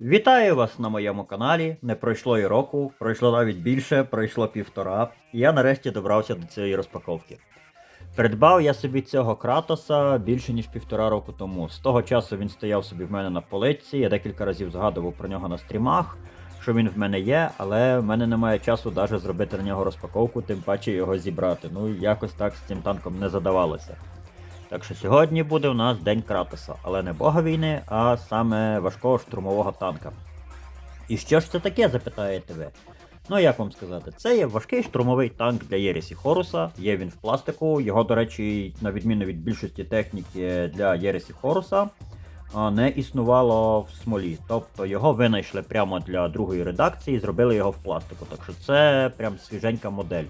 Вітаю вас на моєму каналі. Не пройшло і року, пройшло навіть більше, пройшло півтора, і я нарешті добрався до цієї розпаковки. Придбав я собі цього кратоса більше ніж півтора року тому. З того часу він стояв собі в мене на полиці, я декілька разів згадував про нього на стрімах, що він в мене є, але в мене немає часу навіть зробити на нього розпаковку, тим паче його зібрати. Ну якось так з цим танком не задавалося. Так що сьогодні буде у нас День Кратоса, але не бога війни, а саме важкого штурмового танка. І що ж це таке, запитаєте ви? Ну як вам сказати, це є важкий штурмовий танк для Єресі Хоруса, є він в пластику, його, до речі, на відміну від більшості техніки для Єресі Хоруса, не існувало в смолі. Тобто його винайшли прямо для другої редакції і зробили його в пластику. Так що це прям свіженька модель.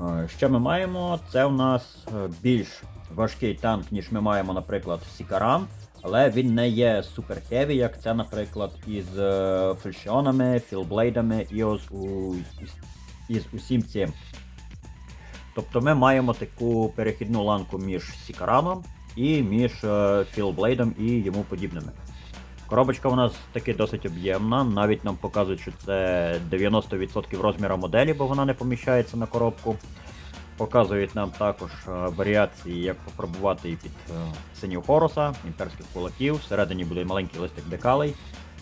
Е, Що ми маємо? Це у нас е, більш важкий танк, ніж ми маємо, наприклад, в Сікаран, але він не є супер хеві, як це, наприклад, із е, фальшіонами, філблейдами і ось із, із усім цим. Тобто ми маємо таку перехідну ланку між Сікараном і між філблейдом і йому подібними. Коробочка у нас таки досить об'ємна, навіть нам показують, що це 90% розміру моделі, бо вона не поміщається на коробку. Показують нам також е, варіації, як пофарбувати і під е, синів Хороса, імперських кулаків. Всередині буде маленький листик декалей.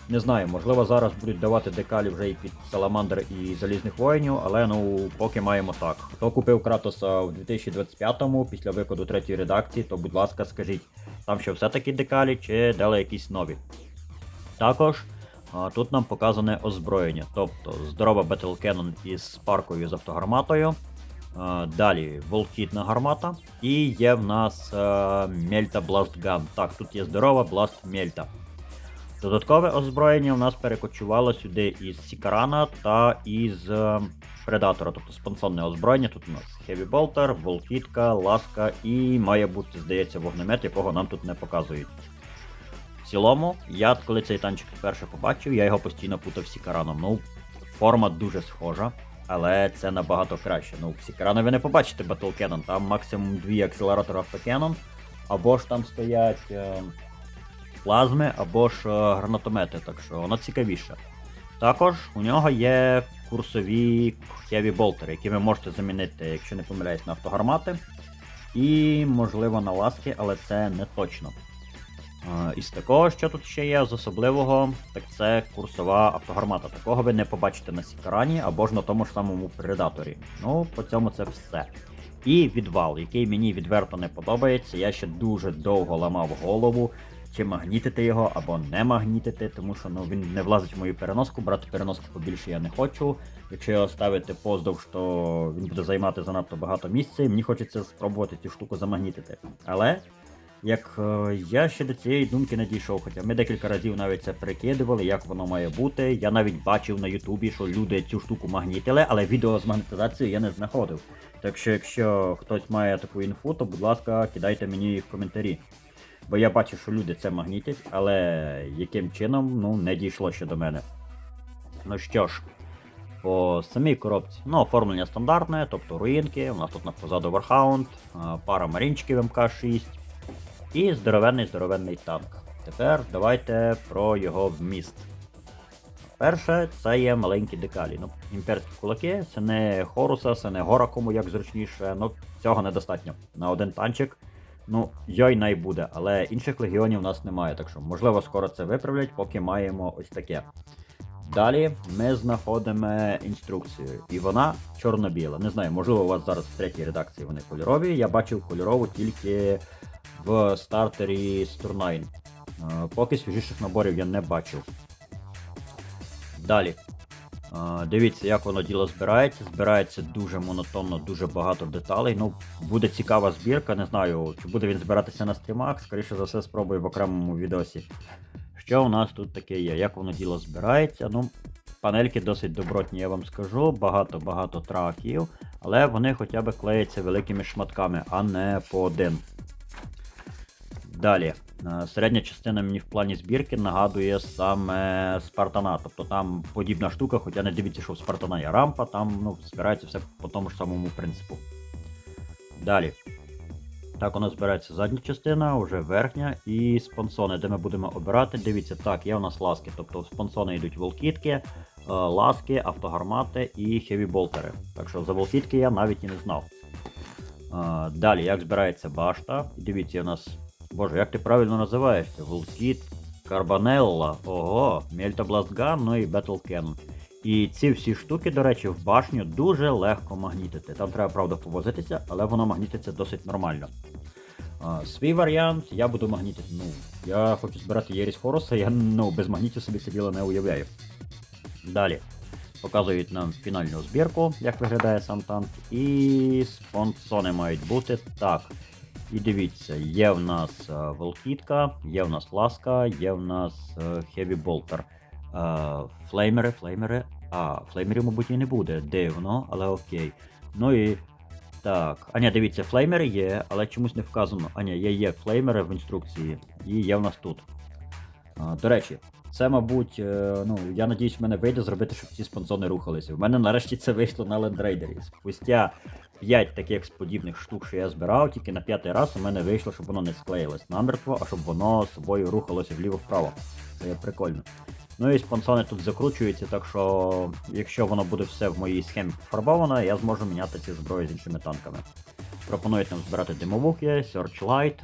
Не знаю, можливо, зараз будуть давати декалі вже і під Саламандр і Залізних воїнів, але ну поки маємо так. Хто купив Кратоса в 2025-му після виходу третьої редакції, то будь ласка, скажіть, там ще все-таки декалі чи дали якісь нові. Також а, тут нам показане озброєння, тобто здорова Battle Cannon із паркою з автогарматою. А, Далі волкітна гармата. І є в нас а, Мельта Blast Gun. Так, тут є здорова Blast Мельта. Додаткове озброєння у нас перекочувало сюди із Сікарана та із е, Предатора, тобто спонсонне озброєння. Тут у нас Heavy Bolter, Волкітка, Ласка і має бути, здається, вогнемет, якого нам тут не показують. В цілому, я коли цей танчик вперше побачив, я його постійно путав з Сікараном. Ну, форма дуже схожа, але це набагато краще. Ну, в Сікарану ви не побачите Battle Cannon, там максимум дві акселератори автокенон, або ж там стоять е, плазми, або ж е, гранатомети, так що воно цікавіше. Також у нього є курсові Heavy болтери, які ви можете замінити, якщо не помиляюсь, на автогармати. І, можливо, на ласки, але це не точно. Із такого, що тут ще є з особливого, так це курсова автогармата. Такого ви не побачите на Сікарані або ж на тому ж самому Предаторі. Ну, по цьому це все. І відвал, який мені відверто не подобається. Я ще дуже довго ламав голову, чи магнітити його або не магнітити, тому що ну, він не влазить в мою переноску, брати переноску побільше я не хочу. Якщо його ставити поздовж, то він буде займати занадто багато місця, і мені хочеться спробувати цю штуку замагнітити. Але як е, я ще до цієї думки не дійшов, хоча ми декілька разів навіть це перекидували, як воно має бути. Я навіть бачив на Ютубі, що люди цю штуку магнітили, але відео з магнетизацією я не знаходив. Так що, якщо хтось має таку інфу, то будь ласка, кидайте мені в коментарі. Бо я бачу, що люди це магнітять, але яким чином ну, не дійшло ще до мене. Ну що ж, по самій коробці, ну, оформлення стандартне, тобто руїнки, у нас тут на позаду Warhound, пара марінчиків МК-6 і здоровенний здоровенний танк. Тепер давайте про його вміст. Перше, це є маленькі декалі. Ну, імперські кулаки, це не Хоруса, це не гора кому як зручніше. Ну, цього недостатньо. На один танчик. Ну, йой най буде, але інших легіонів у нас немає, так що можливо скоро це виправлять, поки маємо ось таке. Далі ми знаходимо інструкцію, і вона чорно-біла. Не знаю, можливо, у вас зараз в третій редакції вони кольорові. Я бачив кольорову тільки в стартері Sturline. Е, Поки свіжіших наборів я не бачив. Далі. Е, Дивіться, як воно діло збирається. Збирається дуже монотонно, дуже багато деталей. Ну, буде цікава збірка, не знаю, чи буде він збиратися на стрімах, скоріше за все, спробую в окремому відосі. Що у нас тут таке є? Як воно діло збирається? Ну, панельки досить добротні, я вам скажу. Багато-багато траків, але вони хоча б клеяться великими шматками, а не по один. Далі. Е, Середня частина мені в плані збірки нагадує саме Спартана. Тобто там подібна штука, хоча не дивіться, що в Спартана є рампа, там ну, збирається все по тому ж самому принципу. Далі. Так, у нас збирається задня частина, вже верхня, і спонсони, де ми будемо обирати. Дивіться, так, є у нас ласки. Тобто в спонсони йдуть волкітки, е, ласки, автогармати і хеві-болтери. Так що за волкітки я навіть і не знав. Е, Далі, як збирається башта. Дивіться, у нас. Боже, як ти правильно називаєшся? Волкіт, Карбанелла, ого, Мельтобластган, ну і Cannon. І ці всі штуки, до речі, в башню дуже легко магнітити. Там треба, правда, повозитися, але воно магнітиться досить нормально. А, свій варіант я буду магнітити. Ну, я хочу збирати Єріс Хороса, я ну, без магнітів собі сиділа не уявляю. Далі. Показують нам фінальну збірку, як виглядає сам танк. І спонсони мають бути. Так. І дивіться, є в нас е, Волкітка, є в нас Ласка, є в нас Хеві Болтер. Флеймери, флеймери. А, флеймерів, мабуть, і не буде. Дивно, але окей. Ну і. Так. А ні, дивіться, флеймери є, але чомусь не вказано. А ні, є, є флеймери в інструкції. І є в нас тут. До речі, це, мабуть, е, ну, я надіюсь, в мене вийде зробити, щоб ці спонсони рухалися. В мене нарешті це вийшло на лендрейдері. Спустя 5 таких подібних штук, що я збирав, тільки на п'ятий раз у мене вийшло, щоб воно не склеїлось намертво, а щоб воно з собою рухалося вліво-вправо. Це є прикольно. Ну і спонсони тут закручуються, так що якщо воно буде все в моїй схемі пофарбовано, я зможу міняти ці зброї з іншими танками. Пропонують нам збирати димовухи, Searchlight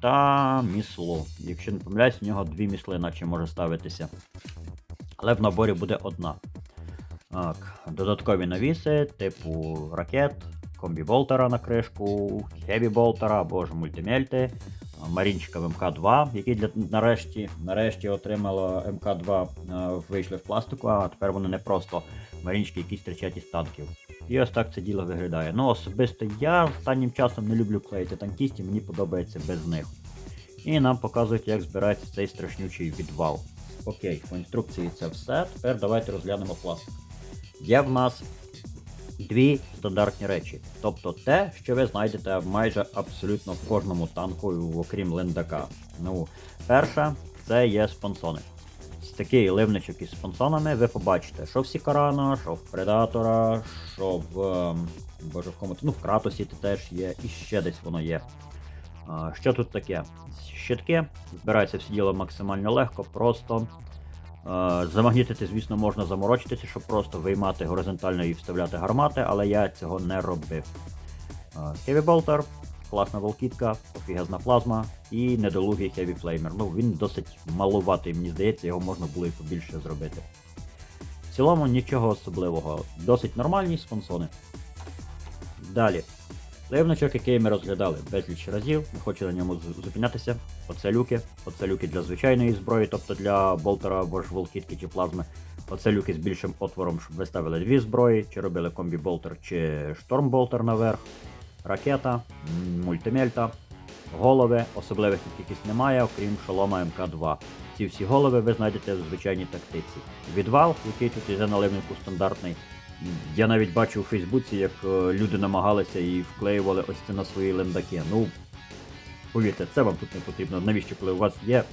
та міслу. Якщо не помиляюсь, у нього дві місли, наче може ставитися. Але в наборі буде одна. Так, додаткові навіси, типу ракет, комбі-болтера на кришку, хеві-болтера або ж мультимельти, Марінчика в МК2, які для нарешті нарешті отримала МК2, е, вийшли в пластику, а тепер вони не просто марінчики, які стрічать із танків. І ось так це діло виглядає. Ну, особисто я останнім часом не люблю клеїти танкістів, мені подобається без них. І нам показують, як збирається цей страшнючий відвал. Окей, по інструкції це все. Тепер давайте розглянемо пластик. Є в нас дві стандартні речі. Тобто те, що ви знайдете майже абсолютно в кожному танку, окрім линдака. Ну, перша це є спонсони. Такий ливничок із спонсонами ви побачите, що в Сікарана, що в Предатора, що в. ем, Боже, в кому ну в Кратосі теж є, і ще десь воно є. Що тут таке? Щитки. Збирається всі діло максимально легко, просто. Замагнітити, звісно, можна заморочитися, щоб просто виймати горизонтально і вставляти гармати, але я цього не робив. Heavy Bolter, класна волкітка, офігезна плазма і недолугий Heavy Flamer. Ну, він досить малуватий, мені здається, його можна було і побільше зробити. В цілому нічого особливого, досить нормальні спонсони. Далі. Ливничок, який ми розглядали безліч разів, не хочу на ньому зупинятися. Оце люки, оце люки для звичайної зброї, тобто для болтера або ж волкітки чи плазми. Оце люки з більшим отвором, щоб ви ставили дві зброї, чи робили комбі-болтер, чи штормболтер наверх, ракета, мультимельта, голови, особливих тут якихось немає, окрім шолома МК2. Ці всі голови ви знайдете в звичайній тактиці. Відвал, який тут іде на ливнику стандартний. Я навіть бачив у Фейсбуці, як е, люди намагалися і вклеювали ось це на свої лендаки. Ну, повірте, це вам тут не потрібно. Навіщо, коли у вас є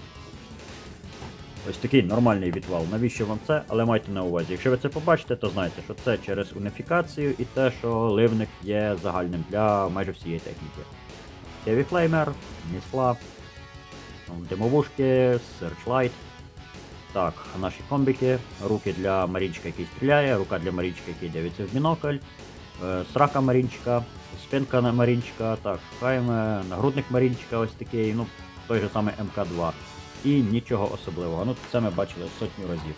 ось такий нормальний відвал? Навіщо вам це? Але майте на увазі. Якщо ви це побачите, то знайте, що це через уніфікацію і те, що ливник є загальним для майже всієї техніки. Heavy Flamer, місла, димовушки, Searchlight. Так, наші комбіки, руки для марінчика, який стріляє, рука для марінчика, який дивиться в бінокль, е, срака марінчика, спинка на марінчика, так, шукаємо нагрудник марінчика, ось такий, ну, той же самий МК2. І нічого особливого. Ну, це ми бачили сотню разів.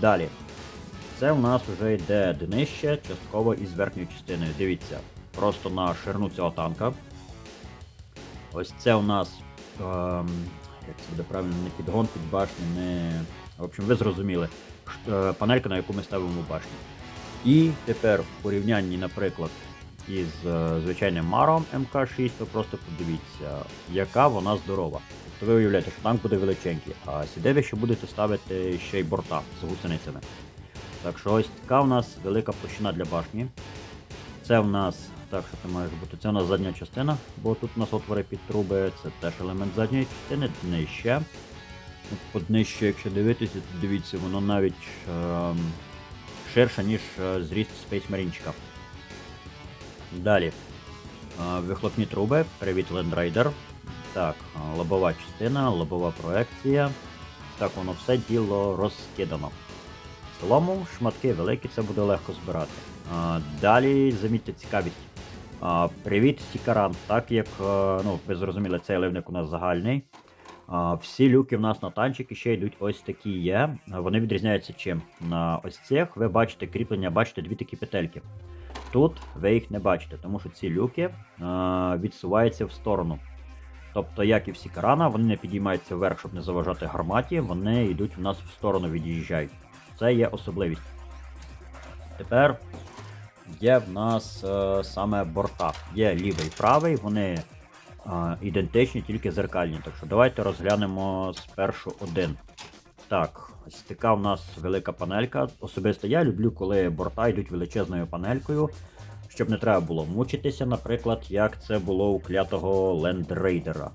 Далі. Це у нас вже йде днище, частково із верхньою частиною. Дивіться, просто на ширину цього танка. Ось це у нас. Ем, як це буде правильно, не підгон під башню, не. В общем, ви зрозуміли. Е, Панелька, на яку ми ставимо башню. І тепер в порівнянні, наприклад, із е, звичайним Маром МК6, то просто подивіться, яка вона здорова. Тобто ви уявляєте, що танк буде величенький, а сюди ще будете ставити ще й борта з гусеницями. Так що ось така в нас велика площина для башні. Це в нас. Так, що це має бути? Це у нас задня частина, бо тут у нас отвори під труби, це теж елемент задньої частини, днище. От По днищу, якщо дивитися, то дивіться, воно навіть ем, ширше, ніж е, зріст Space Marine. Далі. А, Вихлопні труби, привіт лендрайдер. Так, лобова частина, лобова проекція. Так, воно все діло розкидано. В цілому шматки великі, це буде легко збирати. А, далі замітьте цікавість. А, привіт, Сікаран. Так як е, ну, ви зрозуміли, цей ливник у нас загальний. А, всі люки в нас на танчики ще йдуть ось такі є. Вони відрізняються чим. На ось цих ви бачите кріплення, бачите дві такі петельки. Тут ви їх не бачите, тому що ці люки а, відсуваються в сторону. Тобто, як і всі карана, вони не підіймаються вверх, щоб не заважати гарматі, вони йдуть в нас в сторону від'їжджають. Це є особливість. Тепер є в нас е, саме борта. Є лівий і правий, вони е, ідентичні, тільки зеркальні. Так що давайте розглянемо спершу один. Так, ось в нас велика панелька. Особисто я люблю, коли борта йдуть величезною панелькою, щоб не треба було мучитися, наприклад, як це було у клятого лендрейдера.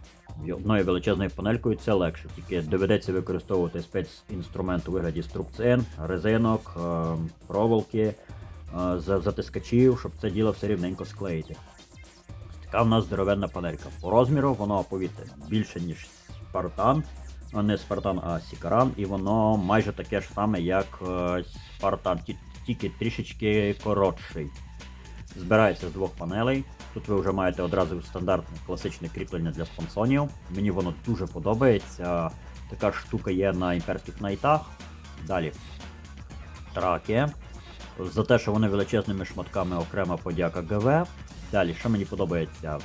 Одною величезною панелькою це легше, тільки доведеться використовувати спецінструмент у вигляді струбцин, резинок, е, проволоки, е, затискачів, щоб це діло все рівненько склеїти. Така в нас здоровенна панелька. По розміру воно, повірте, більше, ніж Спартан. А не Спартан, а Сікаран, і воно майже таке ж саме, як е, Спартан, тільки трішечки коротший. Збирається з двох панелей. Тут ви вже маєте одразу стандартне класичне кріплення для спонсонів. Мені воно дуже подобається. Така штука є на імперських найтах. Далі. Траки. За те, що вони величезними шматками окрема подяка ГВ. Далі, що мені подобається?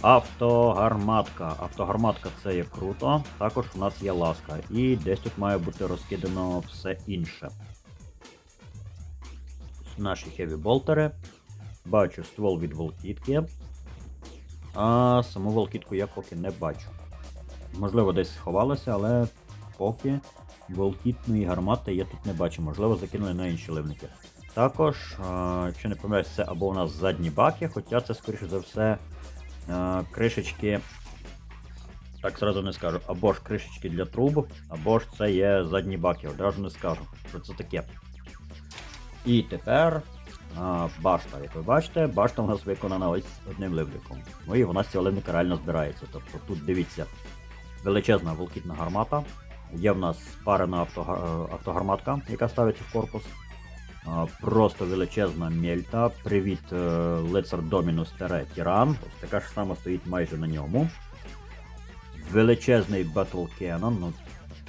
Автогарматка. Автогарматка це є круто. Також у нас є ласка. І десь тут має бути розкидано все інше. Наші хеві болтери. Бачу ствол від волкітки. А саму волкітку я поки не бачу. Можливо, десь сховалося, але поки волкітної гармати я тут не бачу. Можливо, закинули на інші ливники. Також, якщо не помиляюсь, це або у нас задні баки, хоча це, скоріше за все, кришечки. Так зразу не скажу. Або ж кришечки для труб, або ж це є задні баки. Одразу не скажу, що це таке. І тепер а, башта, як ви бачите, башта у нас виконана ось одним ливником. Ну і вона з цього ливника реально збирається. Тобто тут дивіться, величезна волкітна гармата. Є в нас автога... е, автогарматка, яка ставиться в корпус. Просто величезна мельта. Привіт, е, лицар Домінус Тере Тіран. Ось така ж сама стоїть майже на ньому. Величезний Battle Cannon. Ну,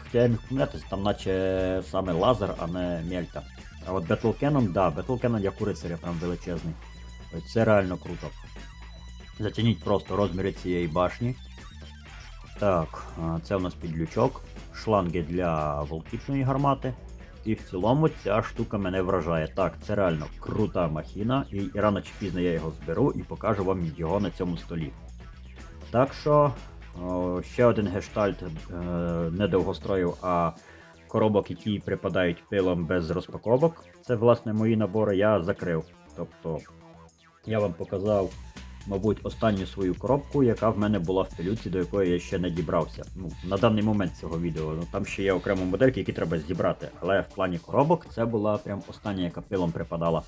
хоча я міг помилятися, там наче саме лазер, а не мельта. А от Battle Cannon, да, Battle Cannon як у рицаря прям величезний. Це реально круто. Зацініть просто розміри цієї башні. Так, це у нас підлючок, шланги для волкітної гармати. І в цілому ця штука мене вражає. Так, це реально крута махіна, і рано чи пізно я його зберу і покажу вам його на цьому столі. Так що, ще один гештальт е, не довгостроїв, а коробок, які припадають пилом без розпаковок. Це, власне, мої набори я закрив. Тобто, я вам показав, мабуть, останню свою коробку, яка в мене була в пилюці, до якої я ще не дібрався. Ну, на даний момент цього відео. Ну, там ще є окремо модельки, які треба зібрати. Але в плані коробок це була прям остання, яка пилом припадала.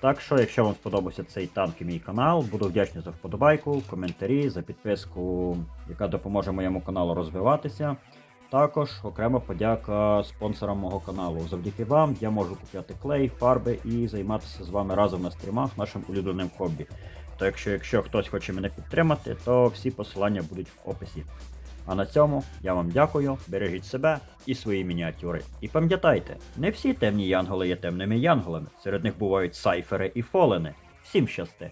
Так що, якщо вам сподобався цей танк і мій канал, буду вдячний за вподобайку, коментарі, за підписку, яка допоможе моєму каналу розвиватися. Також окрема подяка спонсорам мого каналу. Завдяки вам я можу купляти клей, фарби і займатися з вами разом на стрімах нашим улюбленим хобі. То якщо, якщо хтось хоче мене підтримати, то всі посилання будуть в описі. А на цьому я вам дякую, бережіть себе і свої мініатюри. І пам'ятайте, не всі темні янголи є темними янголами. Серед них бувають сайфери і фолени. Всім щасти!